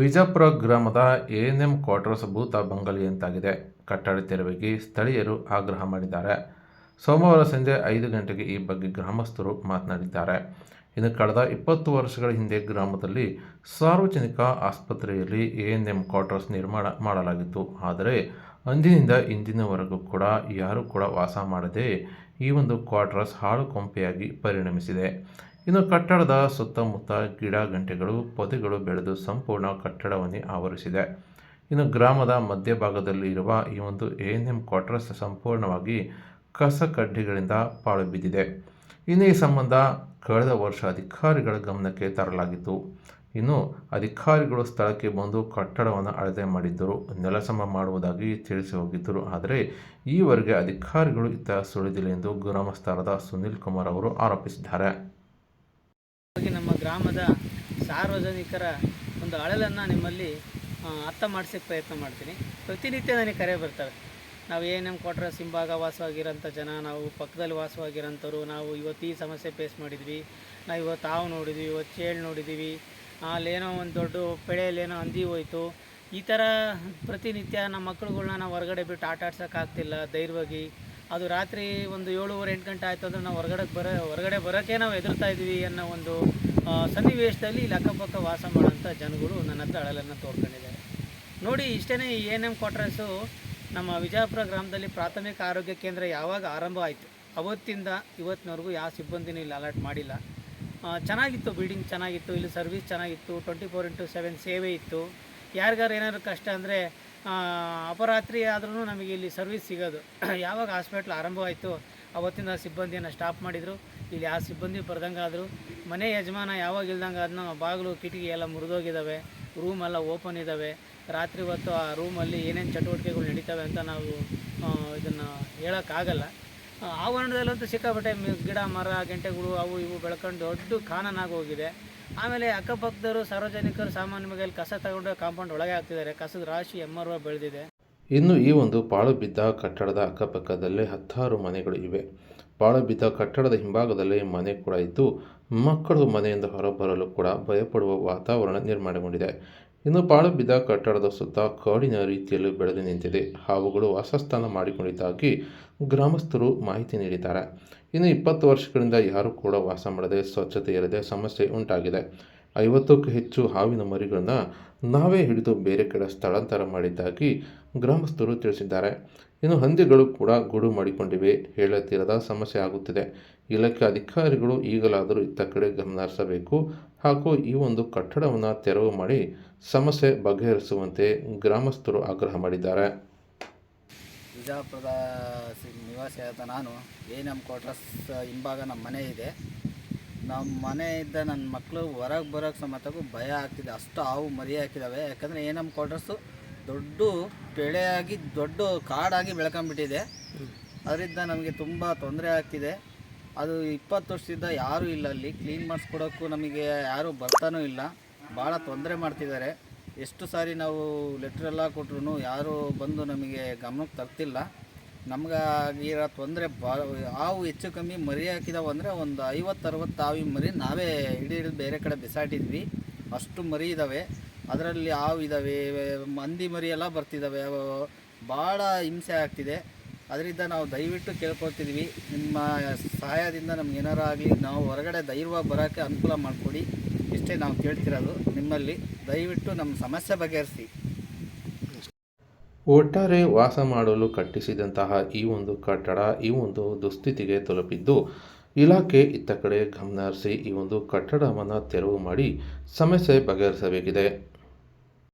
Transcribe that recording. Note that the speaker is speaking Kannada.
ವಿಜಾಪುರ ಗ್ರಾಮದ ಎಎನ್ಎಂ ಕ್ವಾರ್ಟರ್ಸ್ ಭೂತ ಬಂಗಲೆಯಂತಾಗಿದೆ ಕಟ್ಟಡ ತೆರವಿಗೆ ಸ್ಥಳೀಯರು ಆಗ್ರಹ ಮಾಡಿದ್ದಾರೆ. ಸೋಮವಾರ ಸಂಜೆ ಐದು ಗಂಟೆಗೆ ಈ ಬಗ್ಗೆ ಗ್ರಾಮಸ್ಥರು ಮಾತನಾಡಿದ್ದಾರೆ. ಇನ್ನು ಕಳೆದ ಇಪ್ಪತ್ತು ವರ್ಷಗಳ ಹಿಂದೆ ಗ್ರಾಮದಲ್ಲಿ ಸಾರ್ವಜನಿಕ ಆಸ್ಪತ್ರೆಯಲ್ಲಿ ಎಎನ್ಎಂ ಕ್ವಾರ್ಟರ್ಸ್ ನಿರ್ಮಾಣ ಮಾಡಲಾಗಿತ್ತು. ಆದರೆ ಅಂದಿನಿಂದ ಇಂದಿನವರೆಗೂ ಕೂಡ ಯಾರೂ ಕೂಡ ವಾಸ ಮಾಡದೆ ಈ ಒಂದು ಕ್ವಾರ್ಟರ್ಸ್ ಹಾಳು ಕೊಂಪೆಯಾಗಿ ಪರಿಣಮಿಸಿದೆ. ಇನ್ನು ಕಟ್ಟಡದ ಸುತ್ತಮುತ್ತ ಗಿಡ ಗಂಟೆಗಳು, ಪೊದೆಗಳು ಬೆಳೆದು ಸಂಪೂರ್ಣ ಕಟ್ಟಡವನ್ನೇ ಆವರಿಸಿದೆ. ಇನ್ನು ಗ್ರಾಮದ ಮಧ್ಯಭಾಗದಲ್ಲಿ ಇರುವ ಈ ಒಂದು ಎ ಎನ್ ಎಂ ಕ್ವಾರ್ಟರ್ಸ್ ಸಂಪೂರ್ಣವಾಗಿ ಕಸ ಕಡ್ಡಿಗಳಿಂದ ಪಾಳು ಬಿದ್ದಿದೆ. ಇನ್ನು ಈ ಸಂಬಂಧ ಕಳೆದ ವರ್ಷ ಅಧಿಕಾರಿಗಳ ಗಮನಕ್ಕೆ ತರಲಾಗಿತ್ತು. ಇನ್ನು ಅಧಿಕಾರಿಗಳು ಸ್ಥಳಕ್ಕೆ ಬಂದು ಕಟ್ಟಡವನ್ನು ಅಳತೆ ಮಾಡಿದ್ದರು. ನೆಲಸಮ ಮಾಡುವುದಾಗಿ ತಿಳಿಸಿ ಹೋಗಿದ್ದರು. ಆದರೆ ಈವರೆಗೆ ಅಧಿಕಾರಿಗಳು ಇತ್ತ ಸುಳಿದಿಲ್ಲ ಎಂದು ಗ್ರಾಮಸ್ಥರಾದ ಸುನಿಲ್ ಕುಮಾರ್ ಅವರು ಆರೋಪಿಸಿದ್ದಾರೆ. ನಮ್ಮ ಗ್ರಾಮದ ಸಾರ್ವಜನಿಕರ ಒಂದು ಅಳಲನ್ನು ನಿಮ್ಮಲ್ಲಿ ಅರ್ಥ ಮಾಡಿಸೋಕ್ಕೆ ಪ್ರಯತ್ನ ಮಾಡ್ತೀನಿ. ಪ್ರತಿನಿತ್ಯ ನನಗೆ ಕರೆ ಬರ್ತಾರೆ. ನಾವು ಎ ಎನ್ ಎಂ ಹಿಂಭಾಗ ವಾಸವಾಗಿರೋಂಥ ಜನ, ನಾವು ಪಕ್ಕದಲ್ಲಿ ವಾಸವಾಗಿರೋಂಥವ್ರು, ನಾವು ಇವತ್ತು ಈ ಸಮಸ್ಯೆ ಫೇಸ್ ಮಾಡಿದ್ವಿ. ನಾವು ಇವತ್ತು ಹಾವು ನೋಡಿದ್ವಿ, ಇವತ್ತು ಚೇಳು ನೋಡಿದ್ದೀವಿ ಅಲ್ಲೇನೋ ಒಂದು ದೊಡ್ಡ ಬೆಳೆಯಲ್ಲೇನೋ ಹಂದಿ ಹೋಯ್ತು. ಈ ಥರ ಪ್ರತಿನಿತ್ಯ ನಮ್ಮ ಮಕ್ಕಳುಗಳ್ನ ನಾವು ಹೊರಗಡೆ ಬಿಟ್ಟು ಆಟ ಆಡ್ಸೋಕ್ಕಾಗ್ತಿಲ್ಲ. ಧೈರ್ಯವಾಗಿ ಅದು ರಾತ್ರಿ ಒಂದು ಏಳುವರೆ, ಎಂಟು ಗಂಟೆ ಆಯಿತು ಅಂದರೆ ನಾವು ಹೊರಗಡೆ ಬರ, ಹೊರಗಡೆ ಬರೋಕ್ಕೆ ನಾವು ಎದುರ್ತಾ ಇದ್ದೀವಿ ಅನ್ನೋ ಒಂದು ಸನ್ನಿವೇಶದಲ್ಲಿ ಇಲ್ಲಿ ಅಕ್ಕಪಕ್ಕ ವಾಸ ಮಾಡೋಂಥ ಜನಗಳು ನನ್ನ ಹತ್ರ ಅಳಲನ್ನು ತೋರ್ಕೊಂಡಿದ್ದಾರೆ. ನೋಡಿ ಇಷ್ಟೇ ಈ ಎನ್ ಎಂ ಕ್ವಾರ್ಟರ್ಸು ನಮ್ಮ ವಿಜಯಪುರ ಗ್ರಾಮದಲ್ಲಿ ಪ್ರಾಥಮಿಕ ಆರೋಗ್ಯ ಕೇಂದ್ರ ಯಾವಾಗ ಆರಂಭ ಆಯಿತು. ಅವತ್ತಿಂದ ಇವತ್ತಿನವರೆಗೂ ಯಾವ ಸಿಬ್ಬಂದಿನೂ ಇಲ್ಲಿ ಅಲರ್ಟ್ ಮಾಡಿಲ್ಲ. ಚೆನ್ನಾಗಿತ್ತು ಬಿಲ್ಡಿಂಗ್ ಚೆನ್ನಾಗಿತ್ತು, ಇಲ್ಲಿ ಸರ್ವಿಸ್ ಚೆನ್ನಾಗಿತ್ತು ಟ್ವೆಂಟಿ ಫೋರ್ ಇಂಟು ಸೆವೆನ್ ಸೇವೆ ಇತ್ತು. ಯಾರಿಗಾರು ಏನಾದ್ರು ಕಷ್ಟ ಅಂದರೆ ಅಪರಾತ್ರಿ ಆದ್ರೂ ನಮಗೆ ಇಲ್ಲಿ ಸರ್ವಿಸ್ ಸಿಗೋದು. ಯಾವಾಗ ಹಾಸ್ಪಿಟ್ಲ್ ಆರಂಭವಾಯಿತು ಅವತ್ತಿಂದ ಸಿಬ್ಬಂದಿಯನ್ನು ಸ್ಟಾಪ್ ಮಾಡಿದರು. ಇಲ್ಲಿ ಆ ಸಿಬ್ಬಂದಿ ಬರ್ದಂಗೆ ಆದರು. ಮನೆ ಯಜಮಾನ ಯಾವಾಗ ಇಲ್ದಂಗೆ ಅದನ್ನ ಬಾಗಿಲು, ಕಿಟಕಿ ಎಲ್ಲ ಮುರಿದೋಗಿದ್ದಾವೆ ರೂಮ್ ಎಲ್ಲ ಓಪನ್ ಇದ್ದಾವೆ ರಾತ್ರಿ ಹೊತ್ತು ಆ ರೂಮಲ್ಲಿ ಏನೇನು ಚಟುವಟಿಕೆಗಳು ನಡೀತವೆ ಅಂತ ನಾವು ಇದನ್ನು ಹೇಳೋಕ್ಕಾಗಲ್ಲ ಆವರಣದಲ್ಲಂತೂ ಸಿಕ್ಕಾಪಟ್ಟೆ ಗಿಡ, ಮರ, ಗಂಟೆಗಳು ಅವು ಇವು ಬೆಳ್ಕೊಂಡು ದೊಡ್ಡ ಕಾನನಾಗಿ ಹೋಗಿದೆ. ಆಮೇಲೆ ಅಕ್ಕಪಕ್ಕದವರು ಸಾರ್ವಜನಿಕರು ಸಾಮಾನ್ಯವಾಗಿ ಅಲ್ಲಿ ಕಸ ತಗೊಂಡು ಕಾಂಪೌಂಡ್ ಒಳಗೆ ಹಾಕ್ತಿದ್ದಾರೆ. ಕಸದ ರಾಶಿ ಎಮ್ಮರ್ವ ಬೆಳೆದಿದೆ. ಇನ್ನು ಈ ಒಂದು ಪಾಳು ಬಿದ್ದ ಕಟ್ಟಡದ ಅಕ್ಕಪಕ್ಕದಲ್ಲೇ ಹತ್ತಾರು ಮನೆಗಳು ಇವೆ. ಪಾಳು ಬಿದ್ದ ಕಟ್ಟಡದ ಹಿಂಭಾಗದಲ್ಲಿ ಮನೆ ಕೂಡ ಇದ್ದು, ಮಕ್ಕಳು ಮನೆಯಿಂದ ಹೊರಬರಲು ಕೂಡ ಭಯಪಡುವ ವಾತಾವರಣ ನಿರ್ಮಾಣಗೊಂಡಿದೆ. ಇನ್ನು ಪಾಳು ಬಿದ್ದ ಕಟ್ಟಡದ ಸುತ್ತ ಕಾಡಿನ ರೀತಿಯಲ್ಲಿ ಬೆಳೆದು ನಿಂತಿದೆ. ಹಾವುಗಳು ವಾಸಸ್ಥಾನ ಮಾಡಿಕೊಂಡಿದ್ದಾಗಿ ಗ್ರಾಮಸ್ಥರು ಮಾಹಿತಿ ನೀಡಿದ್ದಾರೆ. ಇನ್ನು ಇಪ್ಪತ್ತು ವರ್ಷಗಳಿಂದ ಯಾರೂ ಕೂಡ ವಾಸ ಮಾಡದೆ ಸ್ವಚ್ಛತೆ ಇರದೆ ಸಮಸ್ಯೆ ಉಂಟಾಗಿದೆ. ಐವತ್ತಕ್ಕೂ ಹೆಚ್ಚು ಹಾವಿನ ಮರಿಗಳನ್ನು ನಾವೇ ಹಿಡಿದು ಬೇರೆ ಕಡೆ ಸ್ಥಳಾಂತರ ಮಾಡಿದ್ದಾಗಿ ಗ್ರಾಮಸ್ಥರು ತಿಳಿಸಿದ್ದಾರೆ. ಇನ್ನು ಹಂದಿಗಳು ಕೂಡ ಗೂಡು ಮಾಡಿಕೊಂಡಿವೆ. ಹೇಳತೀರದ ಸಮಸ್ಯೆ ಆಗುತ್ತಿದೆ. ಇಲಾಖೆ ಅಧಿಕಾರಿಗಳು ಈಗಲಾದರೂ ಇತ್ತ ಕಡೆ ಗಮನ ಹರಿಸಬೇಕು ಹಾಗೂ ಈ ಒಂದು ಕಟ್ಟಡವನ್ನು ತೆರವು ಮಾಡಿ ಸಮಸ್ಯೆ ಬಗೆಹರಿಸುವಂತೆ ಗ್ರಾಮಸ್ಥರು ಆಗ್ರಹ ಮಾಡಿದ್ದಾರೆ. ಬಿಜಾಪುರದ ನಿವಾಸಿಯಾದ ನಾನು ಎ ನಮ್ಮ ಕ್ವಾರ್ಟರ್ಸ್ ಹಿಂಭಾಗ ನಮ್ಮ ಮನೆ ಇದೆ. ನಮ್ಮ ಮನೆ ಇದ್ದ ನನ್ನ ಮಕ್ಕಳು ಹೊರಗೆ ಬರೋಕ್ಕೆ ಸಮೇತಕ್ಕೂ ಭಯ ಆಗ್ತಿದೆ. ಅಷ್ಟು ಹಾವು ಮರಿ ಹಾಕಿದ್ದಾವೆ ಯಾಕಂದರೆ ಏನು ನಮ್ಮ ಕ್ವಾರ್ಟರ್ಸು ದೊಡ್ಡ ಬೆಳೆಯಾಗಿ ದೊಡ್ಡ ಕಾಡಾಗಿ ಬೆಳ್ಕೊಂಬಿಟ್ಟಿದೆ. ಅದರಿಂದ ನಮಗೆ ತುಂಬ ತೊಂದರೆ ಆಗ್ತಿದೆ. ಅದು ಇಪ್ಪತ್ತು ವರ್ಷದಿಂದ ಯಾರೂ ಇಲ್ಲ ಅಲ್ಲಿ. ಕ್ಲೀನ್ ಮಾಡಿಸ್ಕೊಡೋಕ್ಕೂ ನಮಗೆ ಯಾರೂ ಬರ್ತಾನೂ ಇಲ್ಲ. ಭಾಳ ತೊಂದರೆ ಮಾಡ್ತಿದ್ದಾರೆ. ಎಷ್ಟು ಸಾರಿ ನಾವು ಲೆಟ್ರೆಲ್ಲ ಕೊಟ್ರು ಯಾರೂ ಬಂದು ನಮಗೆ ಗಮನಕ್ಕೆ ತರ್ತಿಲ್ಲ. ನಮ್ಗೆ ಆಗಿರೋ ತೊಂದರೆ ಬಾ ಹಾವು ಹೆಚ್ಚು ಕಮ್ಮಿ ಮರಿ ಹಾಕಿದಾವೆ ಅಂದರೆ ಒಂದು ಐವತ್ತು ಅರವತ್ತು ಹಾವಿನ ಮರಿ ನಾವೇ ಹಿಡಿ ಹಿಡಿದು ಬೇರೆ ಕಡೆ ಬಿಸಾಟಿದ್ವಿ ಅಷ್ಟು ಮರಿ ಇದ್ದಾವೆ ಅದರಲ್ಲಿ ಹಾವು ಇದ್ದಾವೆ ಮಂದಿ ಮರಿ ಎಲ್ಲ ಬರ್ತಿದ್ದಾವೆ ಭಾಳ ಹಿಂಸೆ ಆಗ್ತಿದೆ. ಅದರಿಂದ ನಾವು ದಯವಿಟ್ಟು ಕೇಳ್ಕೊತಿದ್ವಿ ನಿಮ್ಮ ಸಹಾಯದಿಂದ ನಮ್ಗೆ ಏನಾರು ಆಗಲಿ, ನಾವು ಹೊರಗಡೆ ಧೈರ್ಯವಾಗಿ ಬರೋಕ್ಕೆ ಅನುಕೂಲ ಮಾಡಿಕೊಡಿ. ಇಷ್ಟೇ ನಾವು ಕೇಳ್ತಿರೋದು ನಿಮ್ಮಲ್ಲಿ. ದಯವಿಟ್ಟು ನಮ್ಮ ಸಮಸ್ಯೆ ಬಗೆಹರಿಸಿ. ಒಟ್ಟಾರೆ ವಾಸ ಮಾಡಲು ಕಟ್ಟಿಸಿದಂತಹ ಈ ಒಂದು ಕಟ್ಟಡ, ಈ ಒಂದು ದುಸ್ಥಿತಿಗೆ ತಲುಪಿದ್ದು, ಇಲಾಖೆ ಇತ್ತ ಕಡೆ ಗಮನ ಈ ಒಂದು ಕಟ್ಟಡವನ್ನು ತೆರವು ಮಾಡಿ ಸಮಸ್ಯೆ ಬಗೆಹರಿಸಬೇಕಿದೆ.